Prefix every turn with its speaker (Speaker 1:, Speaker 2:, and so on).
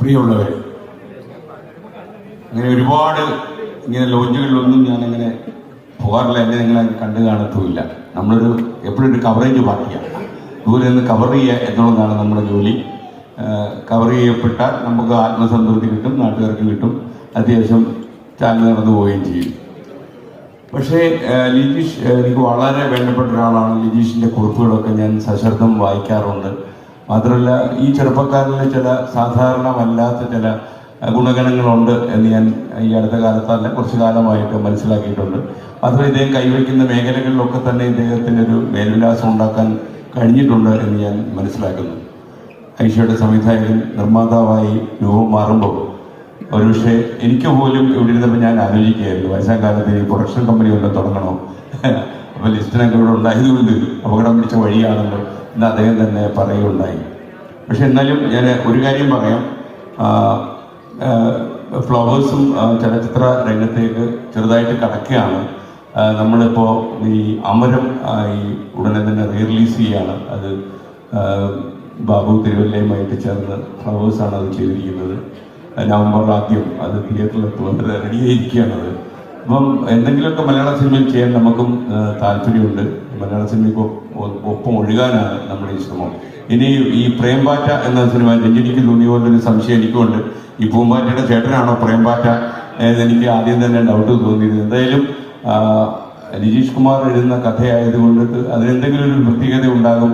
Speaker 1: പ്രിയമുള്ളവർ അങ്ങനെ ഒരുപാട് ഇങ്ങനെ ലോഞ്ചുകളിലൊന്നും ഞാൻ അങ്ങനെ പോകാറില്ല എന്നെ നിങ്ങൾ കണ്ടു കാണത്തുമില്ല. നമ്മളൊരു എപ്പോഴും ഒരു കവറേജ് പാർട്ടിയാണ്. ദൂരെ നിന്ന് കവർ ചെയ്യുക എന്നുള്ളതാണ് നമ്മുടെ ജോലി. കവർ ചെയ്യപ്പെട്ടാൽ നമുക്ക് ആത്മസംതൃപ്തി കിട്ടും നാട്ടുകാർക്ക് കിട്ടും. അത്യാവശ്യം ചാനൽ നടന്നു പോവുകയും ചെയ്യും. പക്ഷേ ലിജീഷ് എനിക്ക് വളരെ വേണ്ടപ്പെട്ട ഒരാളാണ്. ലിജീഷിന്റെ കുറിപ്പുകളൊക്കെ ഞാൻ സശ്രദ്ധം വായിക്കാറുണ്ട്. മാത്രമല്ല ഈ ചെറുപ്പക്കാരിലെ ചില സാധാരണമല്ലാത്ത ചില ഗുണഗണങ്ങളുണ്ട് എന്ന് ഞാൻ ഈ അടുത്ത കാലത്തല്ല കുറച്ചു കാലമായിട്ട് മനസ്സിലാക്കിയിട്ടുണ്ട്. മാത്രമല്ല ഇദ്ദേഹം കൈവയ്ക്കുന്ന മേഖലകളിലൊക്കെ തന്നെ ഇദ്ദേഹത്തിന് ഒരു മേൽവിലാസം ഉണ്ടാക്കാൻ കഴിഞ്ഞിട്ടുണ്ട് എന്ന് ഞാൻ മനസ്സിലാക്കുന്നു. ഐഷയുടെ സംവിധായകൻ നിർമ്മാതാവായി രൂപം മാറുമ്പോൾ ഒരുപക്ഷെ എനിക്ക് പോലും ഇവിടെ ഇരുന്നപ്പോൾ ഞാൻ ആലോചിക്കുകയായിരുന്നു വയസ്സാം കാലത്ത് ഈ പ്രൊഡക്ഷൻ കമ്പനി വല്ലതും തുടങ്ങണോ? അപ്പോൾ ലിസ്റ്റിനൊക്കെ ഇവിടെ ഉണ്ടായതുകൊണ്ട് അപകടം പിടിച്ച വഴിയാണല്ലോ. എന്ന് അദ്ദേഹം തന്നെ പറയുകയുണ്ടായി. പക്ഷെ എന്നാലും ഞാൻ ഒരു കാര്യം പറയാം. ഫ്ലവേഴ്സും ചലച്ചിത്ര രംഗത്തേക്ക് ചെറുതായിട്ട് കടക്കുകയാണ്. നമ്മളിപ്പോൾ ഈ അമരം ഈ ഉടനെ തന്നെ റീ റിലീസ് ചെയ്യുകയാണ്. അത് ബാബു തിരുവല്ലയുമായിട്ട് ചേർന്ന് ഫ്ലവേഴ്സാണ് അത് ചെയ്തിരിക്കുന്നത്. നവംബർ ആദ്യം അത് തിയേറ്ററിൽ എത്തുന്നത് റെഡിയായിരിക്കുകയാണ് അത്. അപ്പം എന്തെങ്കിലുമൊക്കെ മലയാള സിനിമയിൽ ചെയ്യാൻ നമുക്കും താല്പര്യമുണ്ട്. മലയാള സിനിമയ്ക്ക് ഒപ്പം ഒഴുകാനാണ് നമ്മുടെ ഈ ശ്രമം. ഇനി ഈ പ്രേംപാറ്റ എന്ന സിനിമ രഞ്ജിനിക്ക് തോന്നിയ പോലെ ഒരു സംശയം എനിക്കുണ്ട് ഈ പൂമ്പാറ്റയുടെ ചേട്ടനാണോ പ്രേംപാറ്റ എന്നെനിക്ക് ആദ്യം തന്നെ ഡൗട്ട് തോന്നിയത്. എന്തായാലും രജീഷ് കുമാർ എഴുതുന്ന കഥയായതുകൊണ്ട് അതിനെന്തെങ്കിലും ഒരു പ്രത്യേകത ഉണ്ടാകും.